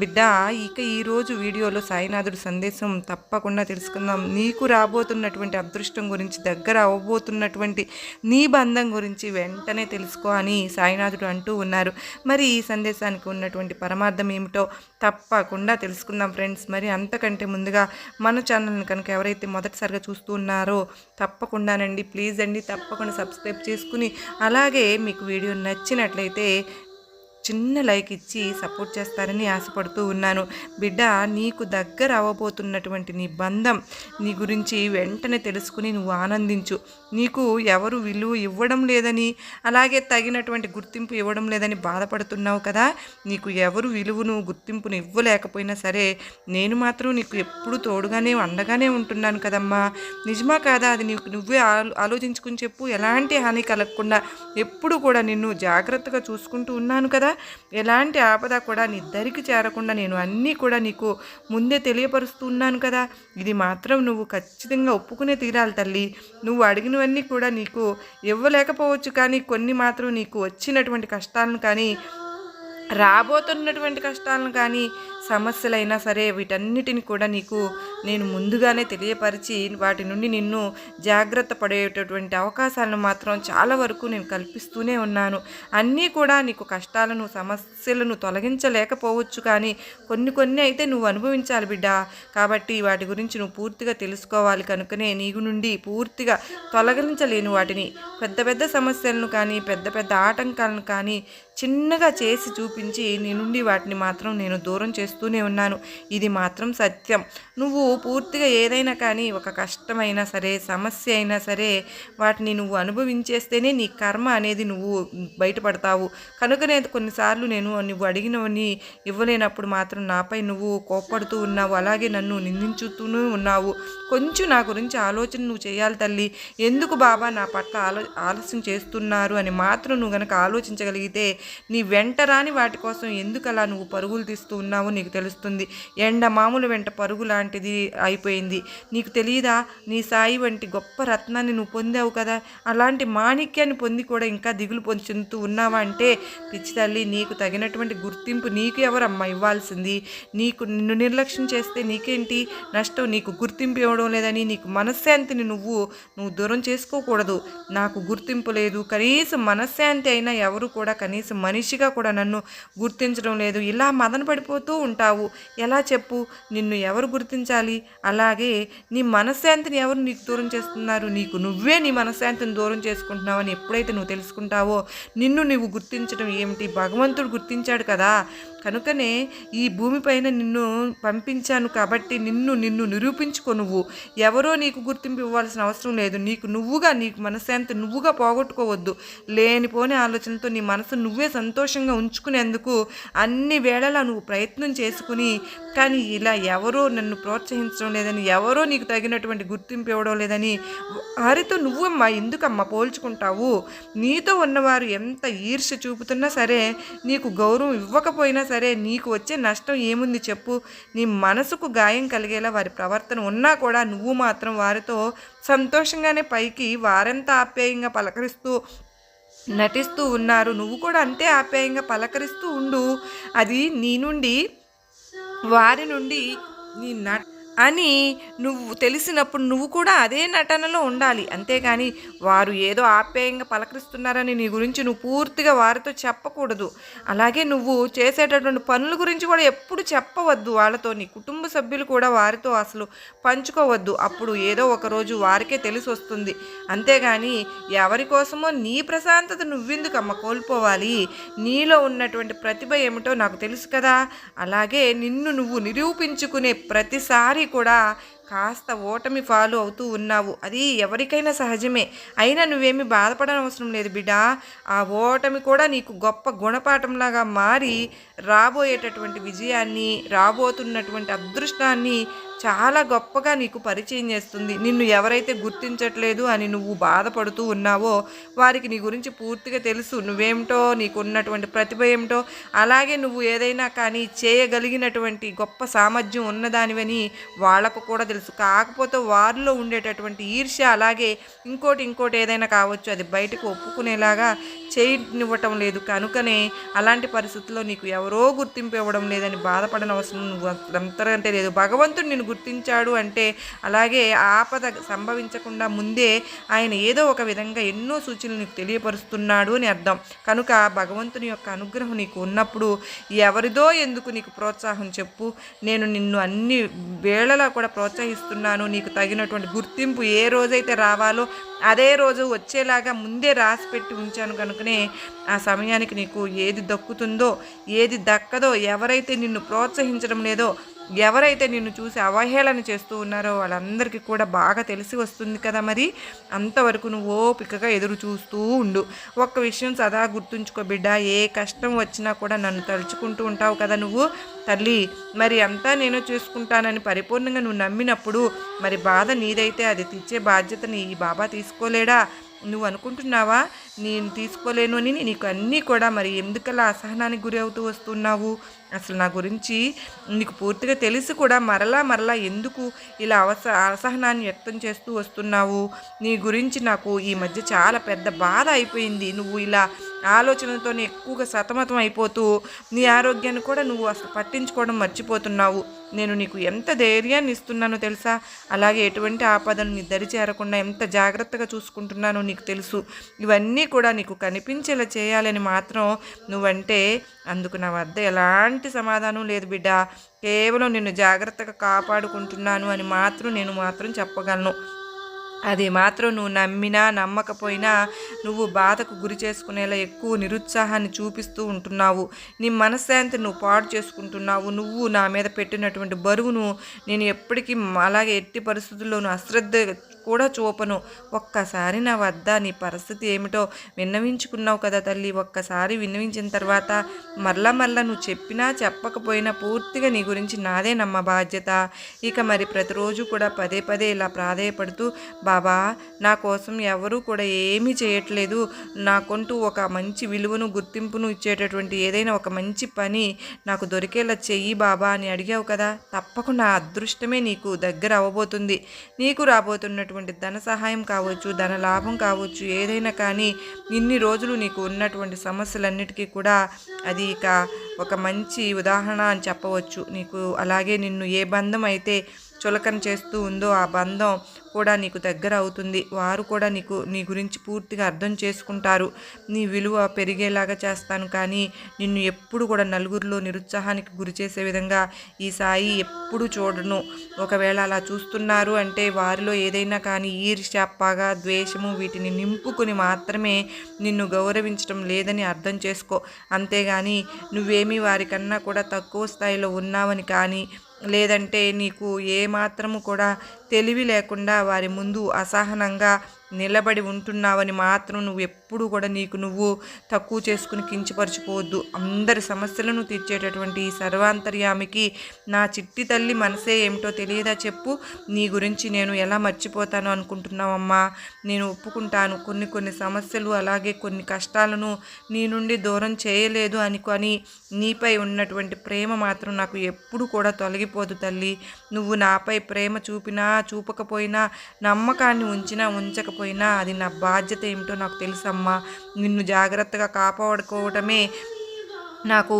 బిడ్డ ఇక ఈరోజు వీడియోలో సాయినాథుడి సందేశం తప్పకుండా తెలుసుకుందాం. నీకు రాబోతున్నటువంటి అదృష్టం గురించి దగ్గర అవ్వబోతున్నటువంటి నీ బంధం గురించి వెంటనే తెలుసుకో అని సాయినాథుడు అంటూ ఉన్నారు. మరి ఈ సందేశానికి ఉన్నటువంటి పరమార్థం ఏమిటో తప్పకుండా తెలుసుకుందాం ఫ్రెండ్స్. మరి అంతకంటే ముందుగా మన ఛానల్ని కనుక ఎవరైతే మొదటిసారిగా చూస్తూ ఉన్నారో తప్పకుండానండి ప్లీజ్ అండి తప్పకుండా సబ్స్క్రైబ్ చేసుకుని అలాగే మీకు వీడియో నచ్చినట్లయితే చిన్న లైక్ ఇచ్చి సపోర్ట్ చేస్తారని ఆశపడుతూ ఉన్నాను. బిడ్డ నీకు దగ్గర అవ్వబోతున్నటువంటి నీ బంధం నీ గురించి వెంటనే తెలుసుకుని నువ్వు ఆనందించు. నీకు ఎవరు విలువ ఇవ్వడం లేదని అలాగే తగినటువంటి గుర్తింపు ఇవ్వడం లేదని బాధపడుతున్నావు కదా? నీకు ఎవరు విలువను గుర్తింపును ఇవ్వలేకపోయినా సరే నేను మాత్రం నీకు ఎప్పుడు తోడుగానే అండగానే ఉంటున్నాను కదమ్మా. నిజమా కాదా? అది నీకు నువ్వే ఆలో ఆలోచించుకుని చెప్పు. ఎలాంటి హాని కలగకుండా ఎప్పుడు కూడా నిన్ను జాగ్రత్తగా చూసుకుంటూ ఉన్నాను కదా? ఎలాంటి ఆపద కూడా నీ దరికి చేరకుండా నేను అన్నీ కూడా నీకు ముందే తెలియపరుస్తున్నాను కదా. ఇది మాత్రం నువ్వు ఖచ్చితంగా ఒప్పుకునే తీరాలి తల్లి. నువ్వు అడిగినవన్నీ కూడా నీకు ఇవ్వలేకపోవచ్చు కానీ కొన్ని మాత్రం నీకు వచ్చినటువంటి కష్టాలను కానీ రాబోతున్నటువంటి కష్టాలను కానీ సమస్యలైనా సరే వీటన్నిటిని కూడా నీకు నేను ముందుగానే తెలియపరిచి వాటి నుండి నిన్ను జాగ్రత్త పడేటటువంటి అవకాశాలను మాత్రం చాలా వరకు నేను కల్పిస్తూనే ఉన్నాను. అన్నీ కూడా నీకు కష్టాలను సమస్యలను తొలగించలేకపోవచ్చు కానీ కొన్ని కొన్ని అయితే నువ్వు అనుభవించాలి బిడ్డ. కాబట్టి వాటి గురించి నువ్వు పూర్తిగా తెలుసుకోవాలి కనుకనే నీకు నుండి పూర్తిగా తొలగించలేను వాటిని. పెద్ద పెద్ద సమస్యలను కానీ పెద్ద పెద్ద ఆటంకాలను కానీ చిన్నగా చేసి చూపించి నీ నుండి వాటిని మాత్రం నేను దూరం చేస్తూనే ఉన్నాను. ఇది మాత్రం సత్యం. నువ్వు పూర్తిగా ఏదైనా కానీ ఒక కష్టమైనా సరే సమస్య అయినా సరే వాటిని నువ్వు అనుభవించేస్తేనే నీ కర్మ అనేది నువ్వు బయటపడతావు. కనుకనే కొన్నిసార్లు నేను నువ్వు అడిగినవని ఇవ్వలేనప్పుడు మాత్రం నాపై నువ్వు కోప్పడుతూ ఉన్నావు. అలాగే నన్ను నిందించుతూనే ఉన్నావు. కొంచెం నా గురించి ఆలోచన నువ్వు చేయాలి తల్లి. ఎందుకు బాబా నా పట్ల ఆలో ఆలస్యం చేస్తున్నారు అని మాత్రం నువ్వు గనక ఆలోచించగలిగితే నీ వెంట రాని వాటి కోసం ఎందుకు అలా నువ్వు పరుగులు తీస్తూ ఉన్నావో నీకు తెలుస్తుంది. ఎండ మామూలు వెంట పరుగు లాంటిది అయిపోయింది. నీకు తెలియదా నీ సాయి వంటి గొప్ప రత్నాన్ని నువ్వు పొందావు కదా? అలాంటి మాణిక్యాన్ని పొంది కూడా ఇంకా దిగులు పొందుతూ ఉన్నావా అంటే పిచ్చి తల్లి నీకు తగినటువంటి గుర్తింపు నీకు ఎవరమ్మా ఇవ్వాల్సింది? నీకు నిన్ను నిర్లక్ష్యం చేస్తే నీకేంటి? నష్టం నీకు గుర్తింపు ఇవ్వడం లేదని నీకు మనశ్శాంతిని నువ్వు నువ్వు దూరం చేసుకోకూడదు. నాకు గుర్తింపు లేదు. కనీసం మనశ్శాంతి అయినా ఎవరు కూడా కనీసం మనిషిగా కూడా నన్ను గుర్తించడం లేదు. ఇలా మదన పడిపోతూ ఉంటావు. ఎలా చెప్పు? నిన్ను ఎవరు గుర్తించాలి? అలాగే నీ మనశ్శాంతిని ఎవరు నీకు దూరం చేస్తున్నారు? నీకు నువ్వే నీ మనశ్శాంతిని దూరం చేసుకుంటున్నావని ఎప్పుడైతే నువ్వు తెలుసుకుంటావో నిన్ను నువ్వు గుర్తించడం ఏమిటి? భగవంతుడు గుర్తించాడు కదా. కనుకనే ఈ భూమిపైన నిన్ను పంపించాను కాబట్టి నిన్ను నిన్ను నిరూపించుకో నువ్వు. ఎవరో నీకు గుర్తింపు ఇవ్వాల్సిన అవసరం లేదు. నీకు నువ్వుగా నీకు మనశ్శాంతి నువ్వుగా పోగొట్టుకోవద్దు. లేనిపోని ఆలోచనతో నీ మనసు నువ్వే సంతోషంగా ఉంచుకునేందుకు అన్ని వేళలా నువ్వు ప్రయత్నం చేసుకుని కానీ ఇలా ఎవరో నన్ను ప్రోత్సహించడం లేదని ఎవరో నీకు తగినటువంటి గుర్తింపు ఇవ్వడం లేదని వారితో నువ్వమ్మా ఎందుకమ్మా పోల్చుకుంటావు? నీతో ఉన్నవారు ఎంత ఈర్ష చూపుతున్నా సరే నీకు గౌరవం ఇవ్వకపోయినా సరే నీకు వచ్చే నష్టం ఏముంది చెప్పు? నీ మనసుకు గాయం కలిగేలా వారి ప్రవర్తన ఉన్నా కూడా నువ్వు మాత్రం వారితో సంతోషంగానే పైకి వారెంత ఆప్యాయంగా పలకరిస్తూ నటిస్తూ ఉన్నారు. నువ్వు కూడా అంతే ఆప్యాయంగా పలకరిస్తూ ఉండు. అది నీ నుండి వారి నుండి నీ నట్ అని నువ్వు తెలిసినప్పుడు నువ్వు కూడా అదే నటనలో ఉండాలి. అంతేగాని వారు ఏదో ఆప్యాయంగా పలకరిస్తున్నారని నీ గురించి నువ్వు పూర్తిగా వారితో చెప్పకూడదు. అలాగే నువ్వు చేసేటటువంటి పనుల గురించి కూడా ఎప్పుడు చెప్పవద్దు వాళ్ళతో. నీ కుటుంబ సభ్యులు కూడా వారితో అసలు పంచుకోవద్దు. అప్పుడు ఏదో ఒకరోజు వారికే తెలిసి వస్తుంది. అంతేగాని ఎవరి కోసమో నీ ప్రశాంతత నువ్వెందుకమ్మ కోల్పోవాలి? నీలో ఉన్నటువంటి ప్రతిభ ఏమిటో నాకు తెలుసు కదా? అలాగే నిన్ను నువ్వు నిరూపించుకునే ప్రతిసారి కూడా కాస్త ఓటమి ఫాలో అవుతూ ఉన్నావు. అది ఎవరికైనా సహజమే. అయినా నువ్వేమి బాధపడనవసరం లేదు బిడ్డ. ఆ ఓటమి కూడా నీకు గొప్ప గుణపాఠంలాగా మారి రాబోయేటటువంటి విజయాన్ని రాబోతున్నటువంటి అదృష్టాన్ని చాలా గొప్పగా నీకు పరిచయం చేస్తుంది. నిన్ను ఎవరైతే గుర్తించట్లేదు అని నువ్వు బాధపడుతూ ఉన్నావో వారికి నీ గురించి పూర్తిగా తెలుసు. నువ్వేమిటో నీకు ఉన్నటువంటి ప్రతిభ ఏమిటో అలాగే నువ్వు ఏదైనా కానీ చేయగలిగినటువంటి గొప్ప సామర్థ్యం ఉన్నదానివని వాళ్ళకు కూడా తెలుసు. కాకపోతే వారిలో ఉండేటటువంటి ఈర్ష్య అలాగే ఇంకోటి ఇంకోటి ఏదైనా కావచ్చు. అది బయటకు ఒప్పుకునేలాగా చేయనివ్వటం లేదు. కనుకనే అలాంటి పరిస్థితుల్లో నీకు ఎవరో గుర్తింపు ఇవ్వడం లేదని బాధపడనవసరం నువ్వు అంతరంటే లేదు. భగవంతుడు నిన్ను గుర్తించాడు అంటే అలాగే ఆపద సంభవించకుండా ముందే ఆయన ఏదో ఒక విధంగా ఎన్నో సూచనలు నీకు తెలియపరుస్తున్నాడు అని అర్థం. కనుక భగవంతుని యొక్క అనుగ్రహం నీకు ఉన్నప్పుడు ఎవరిదో ఎందుకు నీకు ప్రోత్సాహం చెప్పు. నేను నిన్ను అన్ని వేళలా కూడా ప్రోత్సహిస్తున్నాను. నీకు తగినటువంటి గుర్తింపు ఏ రోజైతే రావాలో అదే రోజు వచ్చేలాగా ముందే రాసి పెట్టి ఉంచాను కనుకనే ఆ సమయానికి నీకు ఏది దక్కుతుందో ఏది దక్కదో ఎవరైతే నిన్ను ప్రోత్సహించడం లేదో ఎవరైతే నిన్ను చూసి అవహేళన చేస్తూ ఉన్నారో వాళ్ళందరికీ కూడా బాగా తెలిసి వస్తుంది కదా మరి. అంతవరకు నువ్వు ఓపికగా ఎదురు చూస్తూ ఉండు. ఒక్క విషయం సదా గుర్తుంచుకో బిడ్డ ఏ కష్టం వచ్చినా కూడా నన్ను తలుచుకుంటూ ఉంటావు కదా నువ్వు. తల్లి మరి అంతా నేను చూసుకుంటానని పరిపూర్ణంగా నువ్వు నమ్మినప్పుడు మరి బాధ నీదైతే అది తెచ్చే బాధ్యతని ఈ బాబా తీసుకోలేడా? నువ్వు అనుకుంటున్నావా? నేను తీసుకోలేను అని నీకు అన్నీ కూడా మరి ఎందుకలా అసహనానికి గురి అవుతూ వస్తున్నావు? అసలు నా గురించి నీకు పూర్తిగా తెలిసి కూడా మరలా మరలా ఎందుకు ఇలా అవస అసహనాన్ని వ్యక్తం చేస్తూ వస్తున్నావు? నీ గురించి నాకు ఈ మధ్య చాలా పెద్ద బాధ అయిపోయింది. నువ్వు ఇలా ఆలోచనలతోనే ఎక్కువగా సతమతం అయిపోతూ నీ ఆరోగ్యాన్ని కూడా నువ్వు అసలు పట్టించుకోవడం మర్చిపోతున్నావు. నేను నీకు ఎంత ధైర్యాన్ని ఇస్తున్నానో తెలుసా? అలాగే ఎటువంటి ఆపదను నీ దరి చేరకుండా ఎంత జాగ్రత్తగా చూసుకుంటున్నానో నీకు తెలుసు. ఇవన్నీ కూడా నీకు కనిపించేలా చేయాలని మాత్రం నువ్వంటే అందుకు నా వద్ద ఎలాంటి సమాధానం లేదు బిడ్డ. కేవలం నిన్ను జాగ్రత్తగా కాపాడుకుంటున్నాను అని మాత్రం నేను మాత్రం చెప్పగలను. అది మాత్రం నువ్వు నమ్మినా నమ్మకపోయినా నువ్వు బాధకు గురి చేసుకునేలా ఎక్కువ నిరుత్సాహాన్ని చూపిస్తూ ఉంటున్నావు. నీ మనశ్శాంతి నువ్వు పాడు చేసుకుంటున్నావు. నువ్వు నా మీద పెట్టినటువంటి బరువును నేను ఎప్పటికీ అలాగే ఎట్టి పరిస్థితుల్లోనూ అశ్రద్ధ కూడా చూపను. ఒక్కసారి నా వద్ద నీ పరిస్థితి ఏమిటో విన్నవించుకున్నావు కదా తల్లి. ఒక్కసారి విన్నవించిన తర్వాత మరలా మరలా నువ్వు చెప్పినా చెప్పకపోయినా పూర్తిగా నీ గురించి నాదే నమ్మ బాధ్యత. ఇక మరి ప్రతిరోజు కూడా పదే పదే ఇలా ప్రాధేయపడుతూ బాబా నా కోసం ఎవరూ కూడా ఏమీ చేయట్లేదు. నాకంటూ ఒక మంచి విలువను గుర్తింపును ఇచ్చేటటువంటి ఏదైనా ఒక మంచి పని నాకు దొరికేలా చెయ్యి బాబా అని అడిగావు కదా. తప్పకుండా అదృష్టమే నీకు దగ్గర అవ్వబోతుంది. నీకు రాబోతున్నటువంటి ధన సహాయం కావచ్చు ధన లాభం కావచ్చు ఏదైనా కానీ ఇన్ని రోజులు నీకు ఉన్నటువంటి సమస్యలన్నిటికీ కూడా అది ఇక ఒక మంచి ఉదాహరణ అని చెప్పవచ్చు. నీకు అలాగే నిన్ను ఏ బంధం అయితే చులకన చేస్తూ ఉందో ఆ బంధం కూడా నీకు దగ్గర అవుతుంది. వారు కూడా నీకు నీ గురించి పూర్తిగా అర్థం చేసుకుంటారు. నీ విలువ పెరిగేలాగా చేస్తాను కానీ నిన్ను ఎప్పుడు కూడా నలుగురిలో నిరుత్సాహానికి గురి చేసే విధంగా ఈ సాయి ఎప్పుడు చూడను. ఒకవేళ అలా చూస్తున్నారు అంటే వారిలో ఏదైనా కానీ ఈర్ష్య పగ ద్వేషము వీటిని నింపుకుని మాత్రమే నిన్ను గౌరవించడం లేదని అర్థం చేసుకో. అంతేగాని నువ్వేమీ వారికన్నా కూడా తక్కువ స్థాయిలో ఉన్నావని కానీ లేదంటే నీకు ఏమాత్రము కూడా తెలివి లేకుండా వారి ముందు అసహనంగా నిలబడి ఉంటున్నావని మాత్రం నువ్వు ఎప్పుడు కూడా నీకు నువ్వు తక్కువ చేసుకుని కించపరచుకోవద్దు. అందరి సమస్యలను తీర్చేటటువంటి ఈ సర్వాంతర్యామికి నా చిట్టి తల్లి మనసే ఏమిటో తెలియదా చెప్పు. నీ గురించి నేను ఎలా మర్చిపోతాను అనుకుంటున్నావమ్మా? నేను ఒప్పుకుంటాను. కొన్ని కొన్ని సమస్యలు అలాగే కొన్ని కష్టాలను నీ నుండి దూరం చేయలేదు అనుకొని నీపై ఉన్నటువంటి ప్రేమ మాత్రం నాకు ఎప్పుడు కూడా తొలగిపోదు తల్లి. నువ్వు నాపై ప్రేమ చూపినా చూపకపోయినా నమ్మకాన్ని ఉంచినా ఉంచకపోయినా అది నా బాధ్యత ఏమిటో నాకు తెలుసమ్మా. నిన్ను జాగ్రత్తగా కాపాడుకోవటమే నాకు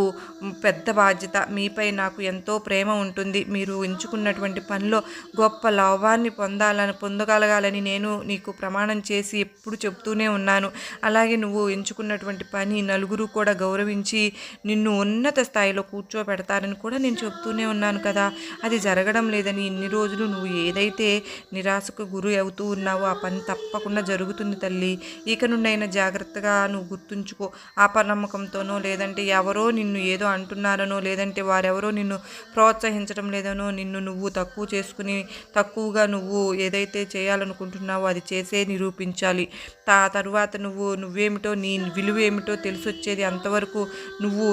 పెద్ద బాధ్యత. మీపై నాకు ఎంతో ప్రేమ ఉంటుంది. మీరు ఎంచుకున్నటువంటి పనిలో గొప్ప లాభాన్ని పొందాలని పొందగలగాలని నేను నీకు ప్రమాణం చేసి ఎప్పుడు చెప్తూనే ఉన్నాను. అలాగే నువ్వు ఎంచుకున్నటువంటి పని నలుగురు కూడా గౌరవించి నిన్ను ఉన్నత స్థాయిలో కూర్చోబెడతారని కూడా నేను చెప్తూనే ఉన్నాను కదా. అది జరగడం లేదని ఇన్ని రోజులు నువ్వు ఏదైతే నిరాశకు గురి అవుతూ ఉన్నావో ఆ పని తప్పకుండా జరుగుతుంది తల్లి. ఇక నుండైనా జాగ్రత్తగా నువ్వు గుర్తుంచుకో. ఆపనమ్మకంతోనో లేదంటే ఎవరు వారెవరో నిన్ను ఏదో అంటున్నారనో లేదంటే వారెవరో నిన్ను ప్రోత్సహించడం లేదనో నిన్ను నువ్వు తక్కువ చేసుకుని తక్కువగా నువ్వు ఏదైతే చేయాలనుకుంటున్నావో అది చేసే నిరూపించాలి. తా తరువాత నువ్వు నువ్వేమిటో నీ విలువ ఏమిటో తెలిసొచ్చేది అంతవరకు నువ్వు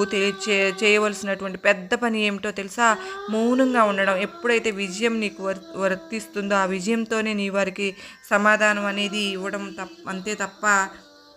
చేయవలసినటువంటి పెద్ద పని ఏమిటో తెలుసా? మౌనంగా ఉండడం. ఎప్పుడైతే విజయం నీకు వర్తిస్తుందో ఆ విజయంతోనే నీ వారికి సమాధానం అనేది ఇవ్వడం తప్ప అంతే తప్ప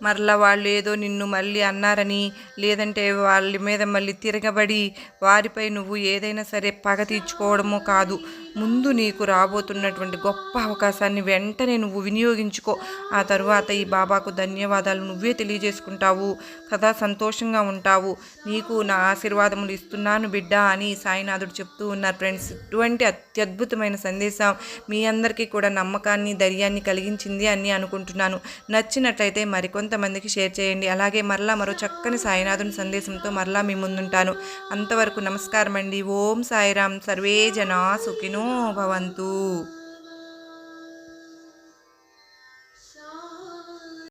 మరలా వాళ్ళు ఏదో నిన్ను మళ్ళీ అన్నారని లేదంటే వాళ్ళ మీద మళ్ళీ తిరగబడి వారిపై నువ్వు ఏదైనా సరే పగ తీర్చుకోవడమో కాదు. ముందు నీకు రాబోతున్నటువంటి గొప్ప అవకాశాన్ని వెంటనే నువ్వు వినియోగించుకో. ఆ తర్వాత ఈ బాబాకు ధన్యవాదాలు నువ్వే తెలియజేసుకుంటావు. కదా సంతోషంగా ఉంటావు. నీకు నా ఆశీర్వాదములు ఇస్తున్నాను బిడ్డ అని సాయినాథుడు చెప్తూ ఉన్నారు ఫ్రెండ్స్. ఇటువంటి అత్యద్భుతమైన సందేశం మీ అందరికీ కూడా నమ్మకాన్ని ధైర్యాన్ని కలిగించింది అని అనుకుంటున్నాను. నచ్చినట్లయితే మరికొంత మరికొంతమందికి షేర్ చేయండి. అలాగే మరలా మరో చక్కని సాయినాథుని సందేశంతో మరలా మీ ముందుంటాను. అంతవరకు నమస్కారం అండి ఓం సాయిరామ్. సర్వే జనా సుఖినో భవంతు.